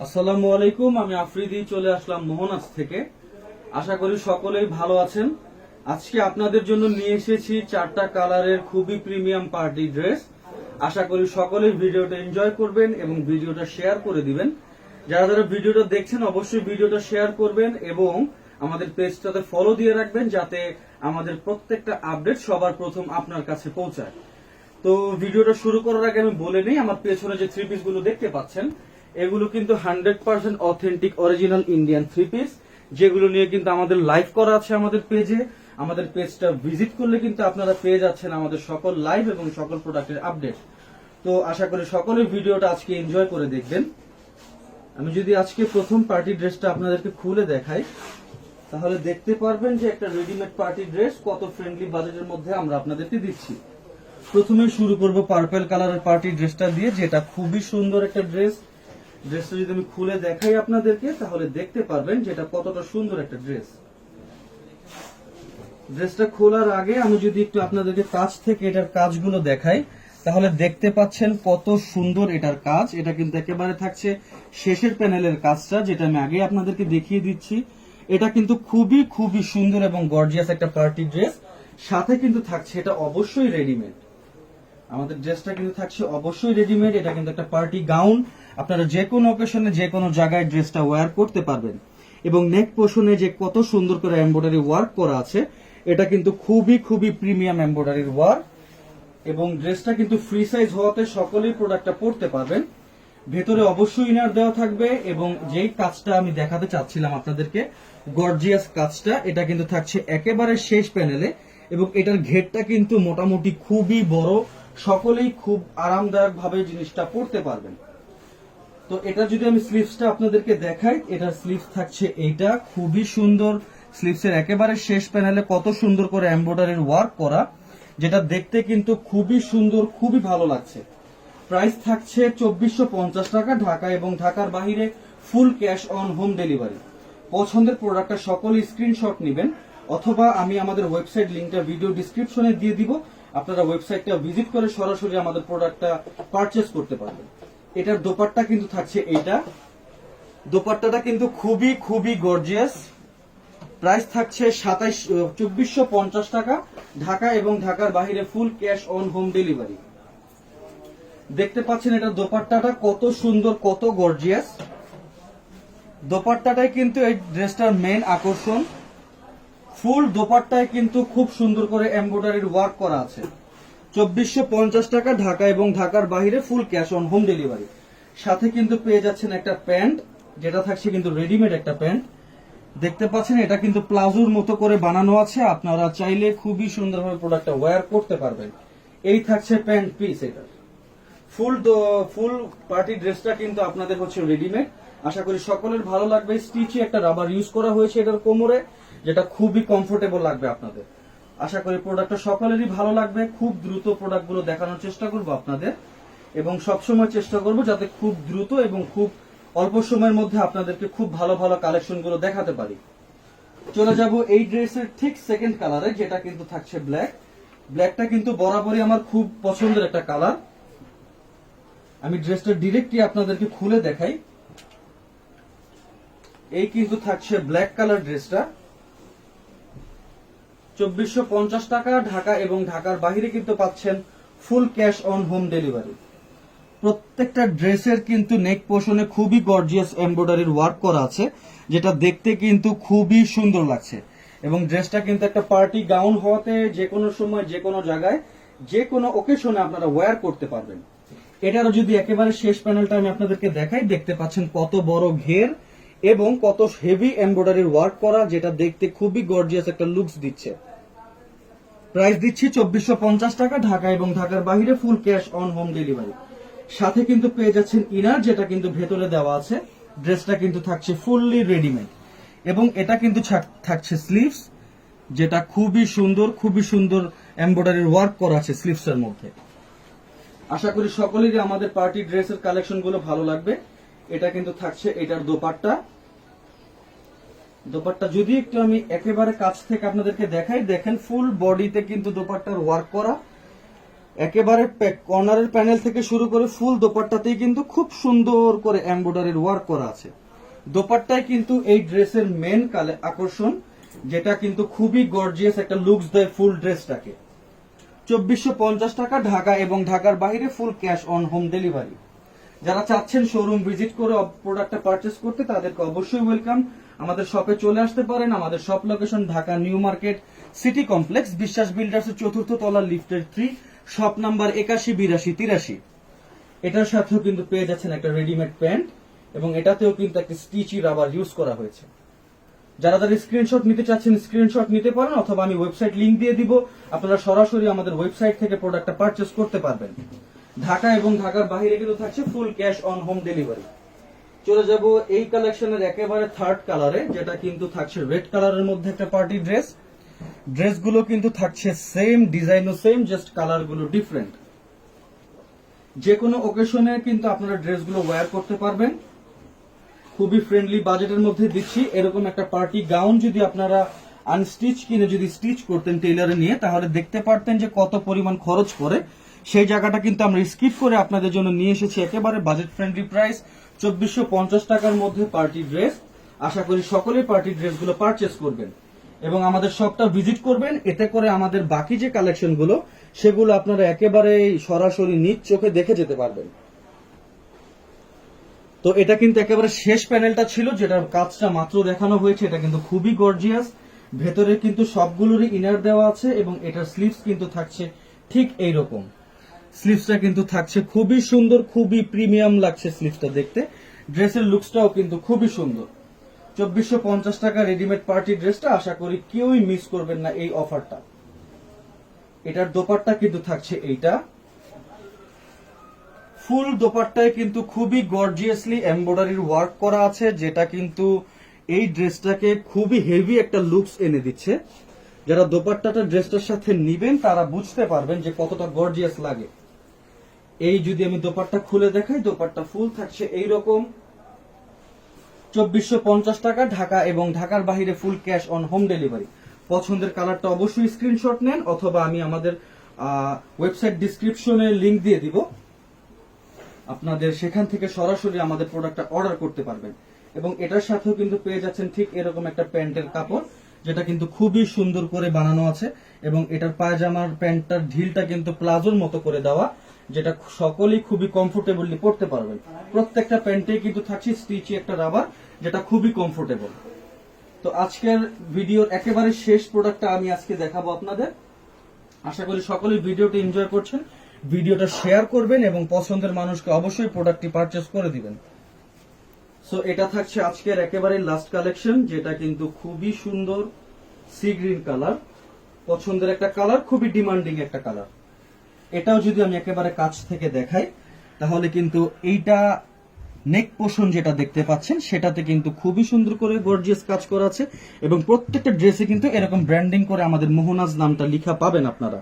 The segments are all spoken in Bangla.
আসসালামু আলাইকুম, আমি আফ্রিদি, চলে আসলাম মোহনাজ থেকে। আশা করি সকলেই ভালো আছেন। আজকে আপনাদের জন্য নিয়ে এসেছি চারটা কালারের খুবই প্রিমিয়াম পার্টি ড্রেস। আশা করি সকলেই ভিডিওটা এনজয় করবেন এবং ভিডিওটা শেয়ার করে দিবেন। যারা যারা ভিডিওটা দেখছেন, অবশ্যই ভিডিওটা শেয়ার করবেন এবং আমাদের পেজটাতে ফলো দিয়ে রাখবেন যাতে আমাদের প্রত্যেকটা আপডেট সবার প্রথম আপনার কাছে পৌঁছায়। তো ভিডিওটা শুরু করার আগে আমি বলে নিই, আমার পেছনে যে থ্রি পিসগুলো দেখতে পাচ্ছেন, এগুলো কিন্তু hundred percent authentic original Indian three piece যেগুলো নিয়ে কিন্তু আমাদের লাইভ করা আছে আমাদের পেজে আমাদের পেজটা ভিজিট করলে কিন্তু আপনারা পেয়ে যাচ্ছেন আমাদের সকল লাইভ এবং সকল প্রোডাক্টের আপডেট তো আশা করি সকলের ভিডিওটা আজকে এনজয় করে দেখবেন। আমি যদি আজকে প্রথম পার্টি ড্রেসটা আপনাদেরকে খুলে দেখাই, তাহলে দেখতে পারবেন যে একটা রেডিমেড পার্টি ড্রেস কত ফ্রেন্ডলি বাজেটের মধ্যে আমরা আপনাদেরকে দিচ্ছি। প্রথমে শুরু করব পার্পল কালারের পার্টি ড্রেসটা দিয়ে, যেটা খুবই সুন্দর একটা ড্রেস ড্রেসটা যদি আমি খুলে দেখাই আপনাদেরকে, তাহলে দেখতে পারবেন যেটা কতটা সুন্দর একটা ড্রেস ড্রেসটা খোলার আগে আমি যদি একটু আপনাদেরকে কাছ থেকে এটার কাজগুলো দেখাই, তাহলে দেখতে পাচ্ছেন কত সুন্দর এটার কাজ। এটা কিন্তু একেবারে থাকছে শেষের প্যানেলের কাজটা, যেটা আমি আগে আপনাদেরকে দেখিয়ে দিচ্ছি। এটা কিন্তু খুবই খুবই সুন্দর এবং গর্জিয়াস একটা পার্টি ড্রেস সাথে কিন্তু থাকছে এটা অবশ্যই রেডিমেড আমাদের ড্রেসটা কিন্তু থাকছে অবশ্যই রেডিমেড এটা কিন্তু একটা পার্টি গাউন আপনারা যে কোনো অকেশনে যে কোনো জায়গায় ড্রেসটা ওয়্যার করতে পারবেন। এবং নেক পোষণে যে কত সুন্দর করে এমব্রয়ডারি ওয়ার্ক করা আছে, এটা কিন্তু খুবই খুবই প্রিমিয়াম এমব্রয়ডারির ওয়ার্ক এবং ড্রেসটা কিন্তু ফ্রি সাইজ হওয়াতে সকলেই প্রোডাক্টটা পরতে পারবেন। ভেতরে অবশ্যই ইনার দেওয়া থাকবে এবং যেই কাজটা আমি দেখাতে চাচ্ছিলাম আপনাদেরকে গর্জিয়াস কাজটা, এটা কিন্তু থাকছে একেবারে শেষ প্যানেলে এবং এটার ঘেরটা কিন্তু মোটামুটি খুবই বড় সকলেই খুব আরামদায়ক ভাবে জিনিসটা পরতে পারবেন। তো এটা যদি আমি স্লিভসটা আপনাদেরকে দেখাই, এটার স্লিভস থাকছে এইটা, খুবই সুন্দর স্লিভসের একেবারে শেষ প্যানেলে কত সুন্দর করে এমব্রয়ডারির ওয়ার্ক করা, যেটা দেখতে কিন্তু খুবই সুন্দর, খুবই ভালো লাগছে। প্রাইস থাকছে চব্বিশশো টাকা ঢাকা এবং ঢাকার বাহিরে full cash on home delivery. পছন্দের প্রোডাক্টটা সকলে স্ক্রিনশট নেবেন, অথবা আমি আমাদের ওয়েবসাইট লিঙ্কটা ভিডিও ডিসক্রিপশনে দিয়ে দিব আপনারা ওয়েবসাইটটা ভিজিট করে সরাসরি আমাদের প্রোডাক্টটা পারচেস করতে পারবেন। এটার দোপাট্টা কিন্তু থাকছে এইটা। দোপাট্টাটা কিন্তু খুবই খুবই গর্জিয়াস প্রাইস থাকছে সাতাইশ চব্বিশশো পঞ্চাশ টাকা। ঢাকা এবং ঢাকার বাইরে full cash on home delivery দেখতে পাচ্ছেন এটা দোপাট্টাটা কত সুন্দর, কত গর্জিয়াস দোপাট্টাটাই কিন্তু এই ড্রেসটার মেন আকর্ষণ। ফুল দোপাট্টায় কিন্তু খুব সুন্দর করে এমব্রয়ডারির ওয়ার্ক করা আছে। চব্বিশশো পঞ্চাশ টাকা ঢাকা এবং ঢাকার বাইরে full cash on home delivery. সাথে কিন্তু পেয়ে যাচ্ছেন একটা প্যান্ট, যেটা থাকছে কিন্তু রেডিমেড একটা প্যান্ট। দেখতে পাচ্ছেন, এটা কিন্তু প্লাজোর মতো করে বানানো আছে। আপনারা চাইলে খুবই সুন্দরভাবে প্রোডাক্টটা ওয়্যার করতে পারবেন। এই থাকছে প্যান্ট পিস এটা। ফুল ফুল পার্টি ড্রেসটা কিন্তু আপনাদের হচ্ছে রেডিমেড। আশা করি সকলের ভালো লাগবে। স্টিচে একটা রাবার ইউজ করা হয়েছে এটার কোমরে। যেটা খুবই কমফোর্টেবল লাগবে আপনাদের। আশা করি প্রোডাক্টটা সকলেরই ভালো লাগবে। খুব দ্রুত প্রোডাক্টগুলো দেখানোর চেষ্টা করব আপনাদের। এবং সবসময় চেষ্টা করব যাতে খুব দ্রুত এবং খুব অল্প সময়ের মধ্যে আপনাদেরকে খুব ভালো ভালো কালেকশনগুলো দেখাতে পারি। চলে যাব এই ড্রেসের ঠিক সেকেন্ড কালারে যেটা কিন্তু থাকছে ব্ল্যাক ব্ল্যাকটা কিন্তু বরাবরই আমার খুব পছন্দের একটা কালার আমি ড্রেসটা ডিরেক্টলি আপনাদেরকে খুলে দেখাই। এই কিন্তু থাকছে ব্ল্যাক কালার ড্রেসটা। চব্বিশশো পঞ্চাশ টাকা ঢাকা এবং ঢাকার বাহিরে কিন্তু পাচ্ছেন full cash on home delivery. প্রত্যেকটা ড্রেসের কিন্তু নেক পোর্শনে খুবই গর্জিয়াস এমব্রয়ডারির ওয়ার্ক করা আছে, যেটা দেখতে কিন্তু খুবই সুন্দর লাগছে। এবং ড্রেসটা কিন্তু একটা পার্টি গাউন হওয়াতে যে কোনো সময়, যে কোনো জায়গায়, যে কোনো ওকেশনে আপনারা ওয়্যার করতে পারবেন। এটারও যদি একেবারে শেষ প্যানেলটা আমি আপনাদেরকে দেখাই, দেখতে পাচ্ছেন কত বড় ঘের এবং কত হেভি এমব্রয়ডারির ওয়ার্ক করা, যেটা দেখতে খুবই গর্জিয়াস একটা লুকস দিচ্ছে। প্রাইস দিচ্ছি চব্বিশশো পঞ্চাশ টাকা ঢাকা এবং ঢাকার বাইরে full cash on home delivery. সাথে কিন্তু পেয়ে যাচ্ছেন ইনার, যেটা কিন্তু ভেতরে দেওয়া আছে। ড্রেসটা কিন্তু থাকছে ফুললি রেডিমেড। এবং এটা কিন্তু থাক- থাকছে স্লিভস, যেটা খুবই সুন্দর খুবই সুন্দর এমব্রয়ডারির ওয়ার্ক করা আছে স্লিভস এর মধ্যে। আশা করি সকলেরই আমাদের পার্টি ড্রেসের কালেকশনগুলো ভালো লাগবে। এটা কিন্তু থাকছে এটার দোপাট্টা। দোপাট্টা যদি একটু আমি একেবারে কাছ থেকে আপনাদেরকে দেখাই, দেখেন ফুল বডিতে কিন্তু দোপাট্টার ওয়ার্ক করা। একেবারে কর্নারের প্যানেল থেকে শুরু করে ফুল দোপাট্টাতেই কিন্তু খুব সুন্দর করে এমব্রয়ডারির ওয়ার্ক করা আছে। দোপাট্টায় কিন্তু এই ড্রেসের মেন কালে আকর্ষণ, যেটা কিন্তু খুবই গর্জিয়াস একটা লুকস দেয় ফুল ড্রেসটাকে চব্বিশশো পঞ্চাশ টাকা ঢাকা এবং ঢাকার বাইরে full cash on home delivery যারা চাচ্ছেন শোরুম ভিজিট করে প্রোডাক্টটা পারচেস করতে, তাদেরকে অবশ্যই ওয়েলকাম আমাদের শপে চলে আসতে পারেন। আমাদের shop location Dhaka new market city complex, Biswas builders চতুর্থ তলা লিফটের থ্রি শপ নাম্বার একাশি, বিরাশি, তিরাশি। এটার সাথেও কিন্তু পেয়ে যাচ্ছেন একটা রেডিমেড প্যান্ট এবং এটাতেও কিন্তু একটা স্টিচি রাবার ইউজ করা হয়েছে। যারা যারা স্ক্রিনশট নিতে চাচ্ছেন স্ক্রিনশট নিতে পারেন অথবা আমি ওয়েবসাইট লিংক দিয়ে দিব। আপনারা সরাসরি আমাদের ওয়েবসাইট থেকে প্রোডাক্টটা পারচেস করতে পারবেন। ঢাকা এবং ঢাকার বাইরে কিন্তু থাকছে full cash on home delivery চলে যাব এই কালেকশনের একেবারে থার্ড কালারে যেটা কিন্তু থাকছে রেড কালারের মধ্যে একটা পার্টি ড্রেস ড্রেসগুলো কিন্তু থাকছে সেম ডিজাইনও সেম জাস্ট কালারগুলো ডিফারেন্ট যে কোনো ওকেশনে কিন্তু আপনারা ড্রেসগুলো ওয়্যার করতে পারবেন। খুবই ফ্রেন্ডলি বাজেটের মধ্যে দিচ্ছি। এরকম একটা পার্টি গাউন যদি আপনারা আনস্টিচ কিনে যদি স্টিচ করতেন টেইলারে নিয়ে, তাহলে দেখতে পারতেন যে কত পরিমাণ খরচ পড়ে। সেই জায়গাটা কিন্তু আমরা স্কিপ করে আপনাদের জন্য নিয়ে এসেছি একেবারে বাজেট ফ্রেন্ডলি প্রাইস চব্বিশশো পঞ্চাশ টাকার মধ্যে পার্টি ড্রেস। আশা করি সকলেই পার্টি ড্রেসগুলো পারচেস করবেন। এবং আমাদের শপটা ভিজিট করবেন। এতে করে আমাদের বাকি যে কালেকশনগুলো সেগুলো আপনারা একেবারে সরাসরি নিজ চোখে দেখে যেতে পারবেন। তো এটা কিন্তু একেবারে শেষ প্যানেলটা ছিল, যেটার কাজটা মাত্র দেখানো হয়েছে। এটা কিন্তু খুবই গর্জিয়াস ভেতরে কিন্তু সবগুলোরই ইনার দেওয়া আছে এবং এটার স্লিভস কিন্তু থাকছে ঠিক এই রকম স্লিভসটা কিন্তু থাকছে খুবই সুন্দর, খুবই প্রিমিয়াম লাগছে স্লিভসটা দেখতে। ড্রেসের লুকসটাও কিন্তু খুবই সুন্দর। চব্বিশশো পঞ্চাশ টাকা রেডিমেড পার্টি ড্রেসটা আশা করি কেউই মিস করবেন না এই অফারটা এটার দোপাট্টা কিন্তু থাকছে এইটা। ফুল দোপাট্টায় কিন্তু খুবই গর্জিয়াসলি এমব্রয়ডারির ওয়ার্ক করা আছে, যেটা কিন্তু এই ড্রেসটাকে খুবই হেভি একটা লুকস এনে দিচ্ছে। যারা দোপাট্টাটা ড্রেসটার সাথে নিবেন, তারা বুঝতে পারবেন যে কতটা গর্জিয়াস লাগে। এই যদি আমি দোপাট্টা খুলে দেখাই, দোপাট্টা ফুল থাকছে এই রকম চব্বিশশো টাকা ঢাকা এবং ঢাকার বাইরে full cash on home delivery. পছন্দের কালারটা অবশ্যই স্ক্রিনশট নেন, অথবা আমি আমাদের ওয়েবসাইট ডিসক্রিপশনে লিংক দিয়ে দিব। আপনাদের সেখান থেকে সরাসরি আমাদের প্রোডাক্টটা অর্ডার করতে পারবেন। এবং এটার সাথেও কিন্তু পেয়ে যাচ্ছেন ঠিক এরকম একটা প্যান্টের কাপড়, যেটা কিন্তু খুবই সুন্দর করে বানানো আছে। এবং এটার পায়জামার প্যান্টটার ঢিলটা কিন্তু প্লাজোর মতো করে দেওয়া। যেটা সকলেই খুবই কমফোর্টেবলি পড়তে পারবেন প্রত্যেকটা প্যান্টে কিন্তু থাকছে স্টিচি একটা রাবার যেটা খুবই কমফোর্টেবল তো আজকের ভিডিওর একেবারে শেষ প্রোডাক্টটা আমি আজকে দেখাবো আপনাদের। আশা করি সকলেই ভিডিওটি এনজয় করছেন। ভিডিওটা শেয়ার করবেন এবং পছন্দের মানুষকে অবশ্যই প্রোডাক্টটি পারচেস করে দিবেন। সো এটা থাকছে আজকের একেবারে লাস্ট কালেকশন যেটা কিন্তু খুবই সুন্দর সি গ্রিন কালার পছন্দের একটা কালার খুবই ডিমান্ডিং একটা কালার এটাও যদি আমি একেবারে কাছ থেকে দেখাই, তাহলে কিন্তু এইটা নেক পোষণ যেটা দেখতে পাচ্ছেন, সেটাতে কিন্তু খুবই সুন্দর করে গর্জিয়াস কাজ করা আছে এবং প্রত্যেকটা ড্রেসে কিন্তু এরকম ব্র্যান্ডিং করে আমাদের মোহনাজ নামটা লেখা পাবেন আপনারা।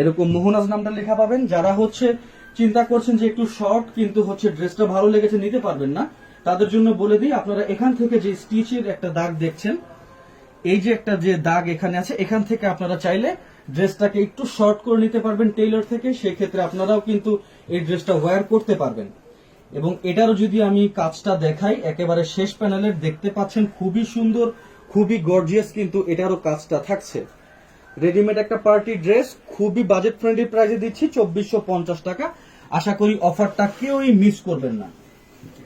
এরকম মোহনাজ নামটা লেখা পাবেন, যারা হচ্ছে চিন্তা করছেন যে একটু শর্ট, কিন্তু হচ্ছে ড্রেসটা ভালো লেগেছে, নিতে পারবেন না, তাদের জন্য বলে দিই, আপনারা এখান থেকে যে স্টিচের একটা দাগ দেখছেন, এই যে একটা যে দাগ এখানে আছে, এখান থেকে আপনারা চাইলে ড্রেসটাকে একটু শর্ট করে নিতে পারবেন টেইলর থেকে সেই ক্ষেত্রে আপনারাও কিন্তু এই ড্রেসটা ওয়্যার করতে পারবেন। এবং এটারও যদি আমি কাজটা দেখাই, একেবারে শেষ প্যানেলের, দেখতে পাচ্ছেন খুবই সুন্দর, খুবই গর্জিয়াস কিন্তু এটারও কাজটা থাকছে। রেডিমেড একটা পার্টি ড্রেস খুবই বাজেট ফ্রেন্ডলি প্রাইসে দিচ্ছি, চব্বিশশো পঞ্চাশ টাকা। আশা করি অফারটা কেউই মিস করবেন না।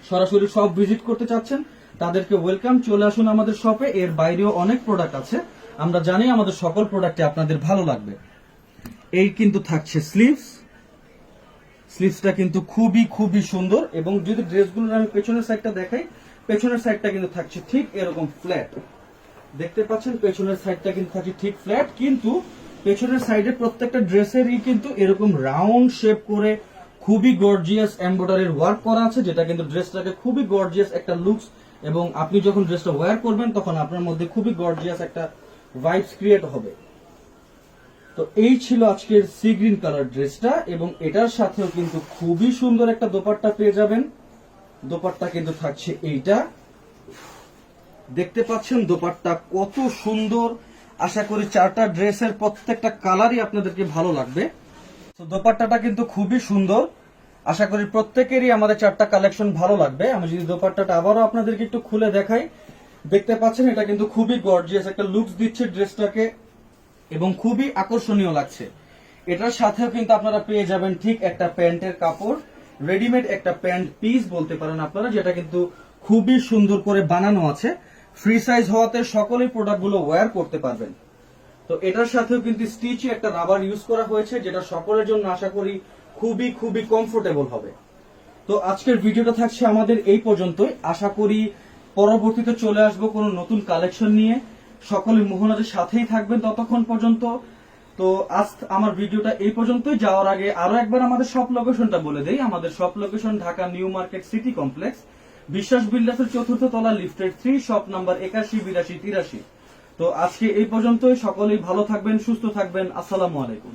সরাসরি সব ভিজিট করতে চাচ্ছেন, তাদেরকে ওয়েলকাম চলে আসুন আমাদের শপে এর বাইরেও অনেক প্রোডাক্ট আছে। আমরা জানি আমাদের সকল প্রোডাক্টে আপনাদের ভালো লাগবে। এই কিন্তু থাকছে স্লিভস স্লিভসটা কিন্তু খুবই খুবই সুন্দর এবং যদি ড্রেসগুলোর আমি পেছনের সাইডটা দেখাই, পেছনের সাইডটা কিন্তু থাকছে ঠিক এরকম ফ্ল্যাট দেখতে পাচ্ছেন? পেছনের সাইডটা কিন্তু থাকছে ঠিক ফ্ল্যাট কিন্তু পেছনের সাইডে প্রত্যেকটা ড্রেসেরই কিন্তু এরকম রাউন্ড শেপ করে খুবই গর্জিয়াস এমব্রয়ডারির ওয়ার্ক করা আছে, যেটা কিন্তু ড্রেসটাকে খুবই গর্জিয়াস একটা লুকস এবং আপনি যখন ড্রেসটা ওয়্যার করবেন, তখন আপনার মধ্যে খুবই গর্জিয়াস একটা ভাইবস ক্রিয়েট হবে। তো এই ছিল আজকের সি গ্রিন কালার ড্রেসটা এবং এটার সাথেও কিন্তু খুবই সুন্দর একটা দোপাট্টা পেয়ে যাবেন। দোপাট্টা কিন্তু থাকছে এইটা। দেখতে পাচ্ছেন দোপাট্টা কত সুন্দর। আশা করি চারটা ড্রেসের প্রত্যেকটা কালারই আপনাদেরকে ভালো লাগবে। তো দোপাট্টাটা কিন্তু খুবই সুন্দর। আশা করি প্রত্যেকেরই আমাদের চারটা কালেকশন ভালো লাগবে। আমি যদি দোপাট্টাটা আবারও আপনাদেরকে একটু খুলে দেখাই দেখতে পাচ্ছেন, এটা কিন্তু খুবই গর্জিয়াস একটা লুকস দিচ্ছে ড্রেসটাকে এবং খুবই আকর্ষণীয় লাগছে। এটার সাথেও কিন্তু আপনারা পেয়ে যাবেন ঠিক একটা প্যান্টের কাপড় রেডিমেড একটা প্যান্ট পিস বলতে পারেন আপনারা, যেটা কিন্তু খুবই সুন্দর করে বানানো আছে। ফ্রি সাইজ হওয়াতে সকলেই প্রোডাক্টগুলো ওয়্যার করতে পারবেন। তো এটার সাথেও কিন্তু স্টিচে একটা রাবার ইউজ করা হয়েছে, যেটা সকলের জন্য আশা করি খুবই খুবই কমফোর্টেবল হবে। তো আজকের ভিডিওটা থাকছে আমাদের এই পর্যন্তই। আশা করি পরবর্তীতে চলে আসব কোনো নতুন কালেকশন নিয়ে। সকলে মোহনাদের সাথেই থাকবেন ততক্ষণ পর্যন্ত। তো আজ আমার ভিডিওটা এই পর্যন্তই। যাওয়ার আগে আরও একবার আমাদের সব লোকেশনটা বলে দেই। আমাদের সব location Dhaka new market city complex. Biswas বিল্ডার্সের চতুর্থ তলা লিফটের থ্রি শপ নাম্বার একাশি, বিরাশি, তিরাশি। তো আজকে এই পর্যন্তই। সকলেই ভালো থাকবেন, সুস্থ থাকবেন। আসসালামু আলাইকুম।